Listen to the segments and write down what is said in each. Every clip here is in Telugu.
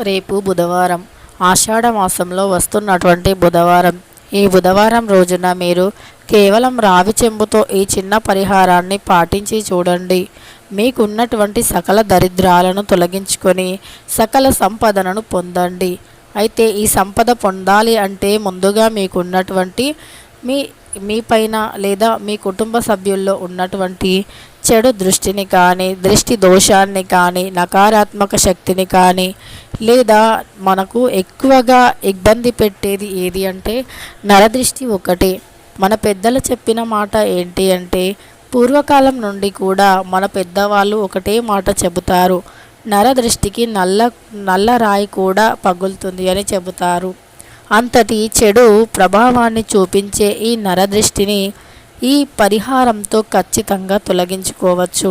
రేపు బుధవారం ఆషాఢ మాసంలో వస్తున్నటువంటి బుధవారం. ఈ బుధవారం రోజున మీరు కేవలం రావి చెంబుతో ఈ చిన్న పరిహారాన్ని పాటించి చూడండి. మీకున్నటువంటి సకల దరిద్రాలను తొలగించుకొని సకల సంపదనను పొందండి. అయితే ఈ సంపద పొందాలి అంటే ముందుగా మీకున్నటువంటి మీ మీ పైన లేదా మీ కుటుంబ సభ్యుల్లో ఉన్నటువంటి చెడు దృష్టిని కానీ దృష్టి దోషాన్ని కానీ నకారాత్మక శక్తిని కానీ లేదా మనకు ఎక్కువగా ఇబ్బంది పెట్టేది ఏది అంటే నరదృష్టి ఒకటి. మన పెద్దలు చెప్పిన మాట ఏంటి అంటే పూర్వకాలం నుండి కూడా మన పెద్దవాళ్ళు ఒకటే మాట చెబుతారు. నరదృష్టికి నల్ల నల్ల రాయి కూడా పగులుతుంది అని చెబుతారు. అంతటి చెడు ప్రభావాన్ని చూపించే ఈ నరదృష్టిని ఈ పరిహారంతో ఖచ్చితంగా తొలగించుకోవచ్చు.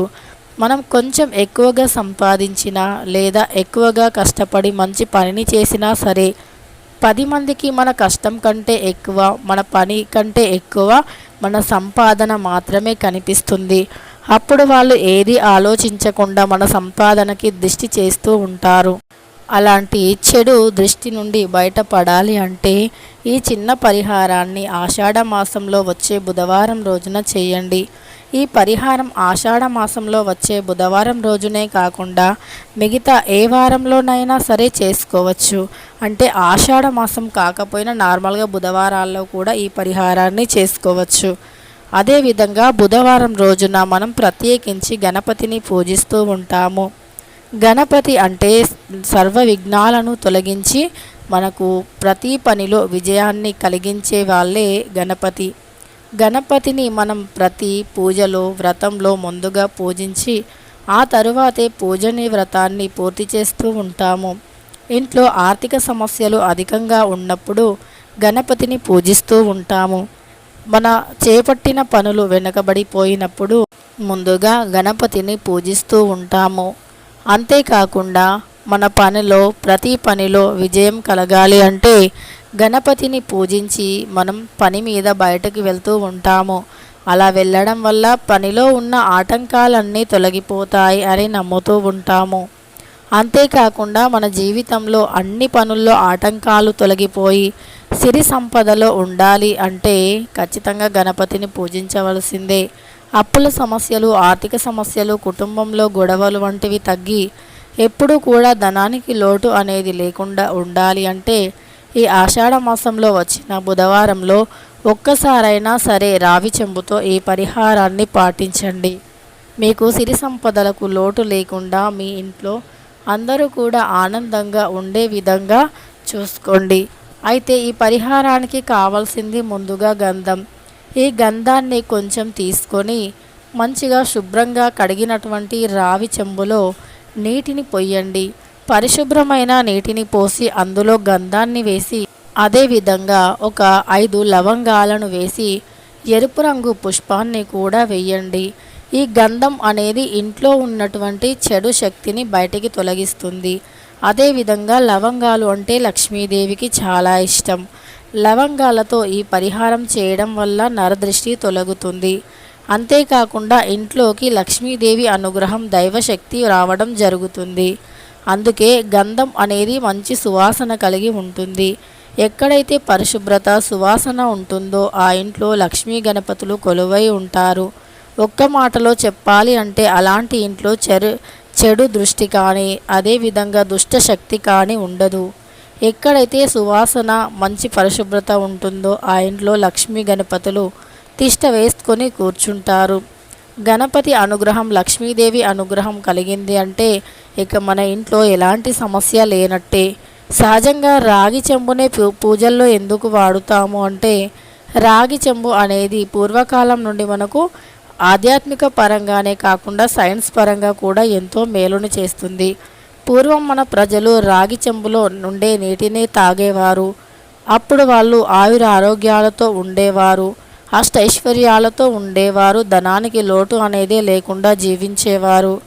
మనం కొంచెం ఎక్కువగా సంపాదించినా లేదా ఎక్కువగా కష్టపడి మంచి పనిని చేసినా సరే పది మందికి మన కష్టం కంటే ఎక్కువ మన పని కంటే ఎక్కువ మన సంపాదన మాత్రమే కనిపిస్తుంది. అప్పుడు వాళ్ళు ఏది ఆలోచించకుండా మన సంపాదనకి దృష్టి చేస్తూ ఉంటారు. అలాంటి చెడు దృష్టి నుండి బయటపడాలి అంటే ఈ చిన్న పరిహారాన్ని ఆషాఢ మాసంలో వచ్చే బుధవారం రోజున చేయండి. ఈ పరిహారం ఆషాఢ మాసంలో వచ్చే బుధవారం రోజునే కాకుండా మిగతా ఏ వారంలోనైనా సరే చేసుకోవచ్చు. అంటే ఆషాఢ మాసం కాకపోయినా నార్మల్గా బుధవారాల్లో కూడా ఈ పరిహారాన్ని చేసుకోవచ్చు. అదేవిధంగా బుధవారం రోజున మనం ప్రత్యేకించి గణపతిని పూజిస్తూ ఉంటాము. గణపతి అంటే సర్వ విఘ్నాలను తొలగించి మనకు ప్రతి పనిలో విజయాన్ని కలిగించే వాళ్ళే గణపతి. గణపతిని మనం ప్రతి పూజలో వ్రతంలో ముందుగా పూజించి ఆ తరువాతే పూజని వ్రతాన్ని పూర్తి చేస్తూ ఉంటాము. ఇంట్లో ఆర్థిక సమస్యలు అధికంగా ఉన్నప్పుడు గణపతిని పూజిస్తూ ఉంటాము. మన చేపట్టిన పనులు వెనకబడిపోయినప్పుడు ముందుగా గణపతిని పూజిస్తూ ఉంటాము. అంతేకాకుండా మన పనిలో ప్రతి పనిలో విజయం కలగాలి అంటే గణపతిని పూజించి మనం పని మీద బయటకు వెళ్తూ ఉంటాము. అలా వెళ్ళడం వల్ల పనిలో ఉన్న ఆటంకాలన్నీ తొలగిపోతాయి అని నమ్ముతూ ఉంటాము. అంతేకాకుండా మన జీవితంలో అన్ని పనుల్లో ఆటంకాలు తొలగిపోయి సిరి సంపదలో ఉండాలి అంటే ఖచ్చితంగా గణపతిని పూజించవలసిందే. అప్పుల సమస్యలు ఆర్థిక సమస్యలు కుటుంబంలో గొడవలు వంటివి తగ్గి ఎప్పుడూ కూడా ధనానికి లోటు అనేది లేకుండా ఉండాలి అంటే ఈ ఆషాఢ మాసంలో వచ్చిన బుధవారంలో ఒక్కసారైనా సరే రావి చెంబుతో ఈ పరిహారాన్ని పాటించండి. మీకు సిరి సంపదలకు లోటు లేకుండా మీ ఇంట్లో అందరూ కూడా ఆనందంగా ఉండే విధంగా చూసుకోండి. అయితే ఈ పరిహారానికి కావాల్సింది ముందుగా గంధం. ఈ గంధాన్ని కొంచెం తీసుకొని మంచిగా శుభ్రంగా కడిగినటువంటి రావి చెంబులో నీటిని పొయ్యండి. పరిశుభ్రమైన నీటిని పోసి అందులో గంధాన్ని వేసి అదేవిధంగా ఒక ఐదు లవంగాలను వేసి ఎరుపు రంగు పుష్పాన్ని కూడా వేయండి. ఈ గంధం అనేది ఇంట్లో ఉన్నటువంటి చెడు శక్తిని బయటికి తొలగిస్తుంది. అదేవిధంగా లవంగాలు అంటే లక్ష్మీదేవికి చాలా ఇష్టం. లవంగాలతో ఈ పరిహారం చేయడం వల్ల నరదృష్టి తొలగుతుంది. అంతేకాకుండా ఇంట్లోకి లక్ష్మీదేవి అనుగ్రహం దైవశక్తి రావడం జరుగుతుంది. అందుకే గంధం అనేది మంచి సువాసన కలిగి ఉంటుంది. ఎక్కడైతే పరిశుభ్రత సువాసన ఉంటుందో ఆ ఇంట్లో లక్ష్మీ గణపతులు కొలువై ఉంటారు. ఒక్క మాటలో చెప్పాలి అంటే అలాంటి ఇంట్లో చెరు చెడు దృష్టి కానీ అదేవిధంగా దుష్ట శక్తి కానీ ఉండదు. ఎక్కడైతే సువాసన మంచి పరిశుభ్రత ఉంటుందో ఆ ఇంట్లో లక్ష్మీ గణపతులు తిష్ట వేసుకొని కూర్చుంటారు. గణపతి అనుగ్రహం లక్ష్మీదేవి అనుగ్రహం కలిగింది అంటే ఇక మన ఇంట్లో ఎలాంటి సమస్య లేనట్టే. సహజంగా రాగి చెంబునే పూజల్లో ఎందుకు వాడుతాము అంటే రాగి చెంబు అనేది పూర్వకాలం నుండి మనకు ఆధ్యాత్మిక పరంగానే కాకుండా సైన్స్ పరంగా కూడా ఎంతో మేలును చేస్తుంది. పూర్వం మన ప్రజలు రాగి చెంబులో నుండే నీటిని తాగేవారు. అప్పుడు వాళ్ళు ఆయుర ఆరోగ్యాలతో ఉండేవారు. అష్టైశ్వర్యాలతో ఉండేవారు. ధనానికి లోటు అనేది లేకుండా జీవించేవారు.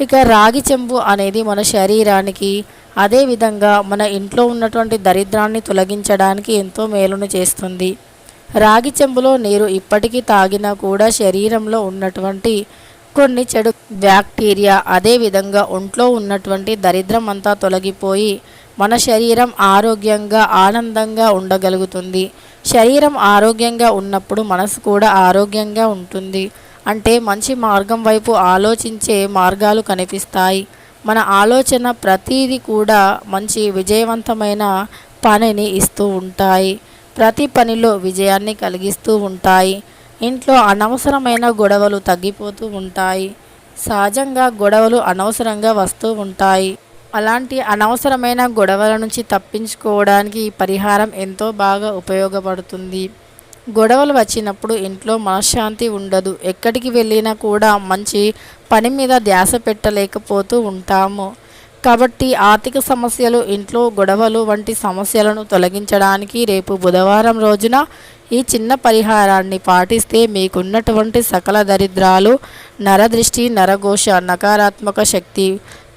ఇక రాగి చెంబు అనేది మన శరీరానికి అదేవిధంగా మన ఇంట్లో ఉన్నటువంటి దరిద్రాన్ని తొలగించడానికి ఎంతో మేలును చేస్తుంది. రాగి చెంబులో నీరు ఇప్పటికీ తాగినా కూడా శరీరంలో ఉన్నటువంటి కొన్ని చెడు బ్యాక్టీరియా అదేవిధంగా ఒంట్లో ఉన్నటువంటి దరిద్రం అంతా తొలగిపోయి మన శరీరం ఆరోగ్యంగా ఆనందంగా ఉండగలుగుతుంది. శరీరం ఆరోగ్యంగా ఉన్నప్పుడు మనసు కూడా ఆరోగ్యంగా ఉంటుంది. అంటే మంచి మార్గం వైపు ఆలోచించే మార్గాలు కనిపిస్తాయి. మన ఆలోచన ప్రతీది కూడా మంచి విజయవంతమైన పనిని ఇస్తూ ఉంటాయి. ప్రతి పనిలో విజయాన్ని కలిగిస్తూ ఉంటాయి. ఇంట్లో అనవసరమైన గొడవలు తగ్గిపోతూ ఉంటాయి. సహజంగా గొడవలు అనవసరంగా వస్తూ ఉంటాయి. అలాంటి అనవసరమైన గొడవల నుంచి తప్పించుకోవడానికి ఈ పరిహారం ఎంతో బాగా ఉపయోగపడుతుంది. గొడవలు వచ్చినప్పుడు ఇంట్లో మనశ్శాంతి ఉండదు. ఎక్కడికి వెళ్ళినా కూడా మంచి పని మీద ధ్యాస పెట్టలేకపోతూ ఉంటాము. కాబట్టి ఆర్థిక సమస్యలు ఇంట్లో గొడవలు వంటి సమస్యలను తొలగించడానికి రేపు బుధవారం రోజున ఈ చిన్న పరిహారాన్ని పాటిస్తే మీకున్నటువంటి సకల దరిద్రాలు నరదృష్టి నరఘోష నకారాత్మక శక్తి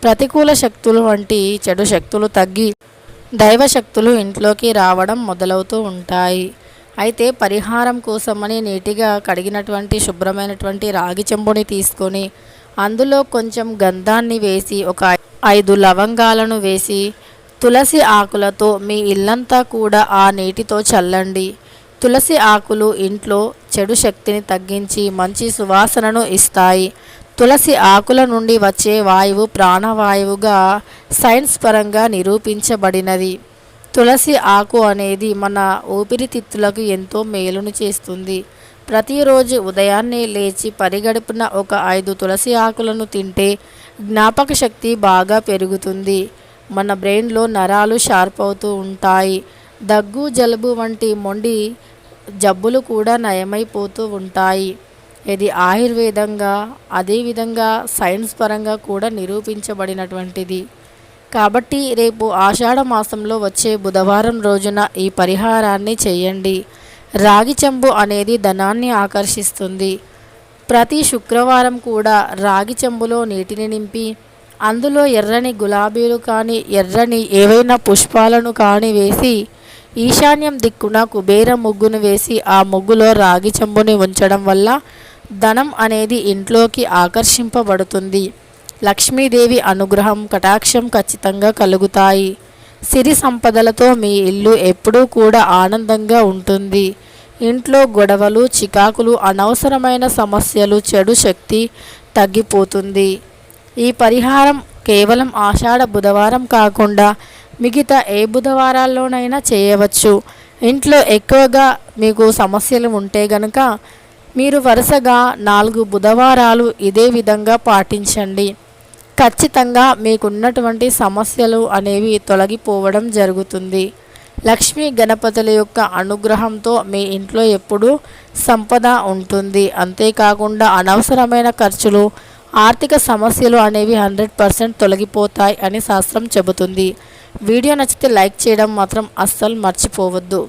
ప్రతికూల శక్తులు వంటి చెడు శక్తులు తగ్గి దైవ శక్తులు ఇంట్లోకి రావడం మొదలవుతూ ఉంటాయి. అయితే పరిహారం కోసమని నీటిగా కడిగినటువంటి శుభ్రమైనటువంటి రాగి చెంబుని తీసుకొని అందులో కొంచెం గంధాన్ని వేసి ఒక ఐదు లవంగాలను వేసి తులసి ఆకులతో మీ ఇల్లంతా కూడా ఆ నీటితో చల్లండి. తులసి ఆకులు ఇంట్లో చెడు శక్తిని తగ్గించి మంచి సువాసనను ఇస్తాయి. తులసి ఆకుల నుండి వచ్చే వాయువు ప్రాణవాయువుగా సైన్స్ పరంగా నిరూపించబడినది. తులసి ఆకు అనేది మన ఊపిరితిత్తులకు ఎంతో మేలును చేస్తుంది. ప్రతిరోజు ఉదయాన్నే లేచి పరిగడుపున ఒక ఐదు తులసి ఆకులను తింటే జ్ఞాపక శక్తి బాగా పెరుగుతుంది. మన బ్రెయిన్లో నరాలు షార్ప్ అవుతూ ఉంటాయి. దగ్గు జలుబు వంటి మొండి జబ్బులు కూడా నయమైపోతూ ఉంటాయి. ఇది ఆయుర్వేదంగా అదేవిధంగా సైన్స్ పరంగా కూడా నిరూపించబడినటువంటిది. కాబట్టి రేపు ఆషాఢ మాసంలో వచ్చే బుధవారం రోజున ఈ పరిహారాన్ని చేయండి. రాగి చెంబు అనేది ధనాన్ని ఆకర్షిస్తుంది. ప్రతి శుక్రవారం కూడా రాగి చెంబులో నీటిని నింపి అందులో ఎర్రని గులాబీలు కానీ ఎర్రని ఏవైనా పుష్పాలను కానీ వేసి ఈశాన్యం దిక్కున కుబేర ముగ్గును వేసి ఆ ముగ్గులో రాగి చెంబుని ఉంచడం వల్ల ధనం అనేది ఇంట్లోకి ఆకర్షింపబడుతుంది. లక్ష్మీదేవి అనుగ్రహం కటాక్షం ఖచ్చితంగా కలుగుతాయి. సిరి సంపదలతో మీ ఇల్లు ఎప్పుడూ కూడా ఆనందంగా ఉంటుంది. ఇంట్లో గొడవలు చికాకులు అనవసరమైన సమస్యలు చెడు శక్తి తగ్గిపోతుంది. ఈ పరిహారం కేవలం ఆషాఢ బుధవారం కాకుండా మిగతా ఏ బుధవారాల్లోనైనా చేయవచ్చు. ఇంట్లో ఎక్కువగా మీకు సమస్యలు ఉంటే గనక మీరు వరుసగా నాలుగు బుధవారాలు ఇదే విధంగా పాటించండి. ఖచ్చితంగా మీకున్నటువంటి సమస్యలు అనేవి తొలగిపోవడం జరుగుతుంది. లక్ష్మీ గణపతుల యొక్క అనుగ్రహంతో మీ ఇంట్లో ఎప్పుడూ సంపద ఉంటుంది. అంతేకాకుండా అనవసరమైన ఖర్చులు ఆర్థిక సమస్యలు అనేవి హండ్రెడ్ పర్సెంట్ తొలగిపోతాయి అని శాస్త్రం చెబుతుంది. వీడియో నచ్చితే లైక్ చేయడం మాత్రం అస్సలు మర్చిపోవద్దు.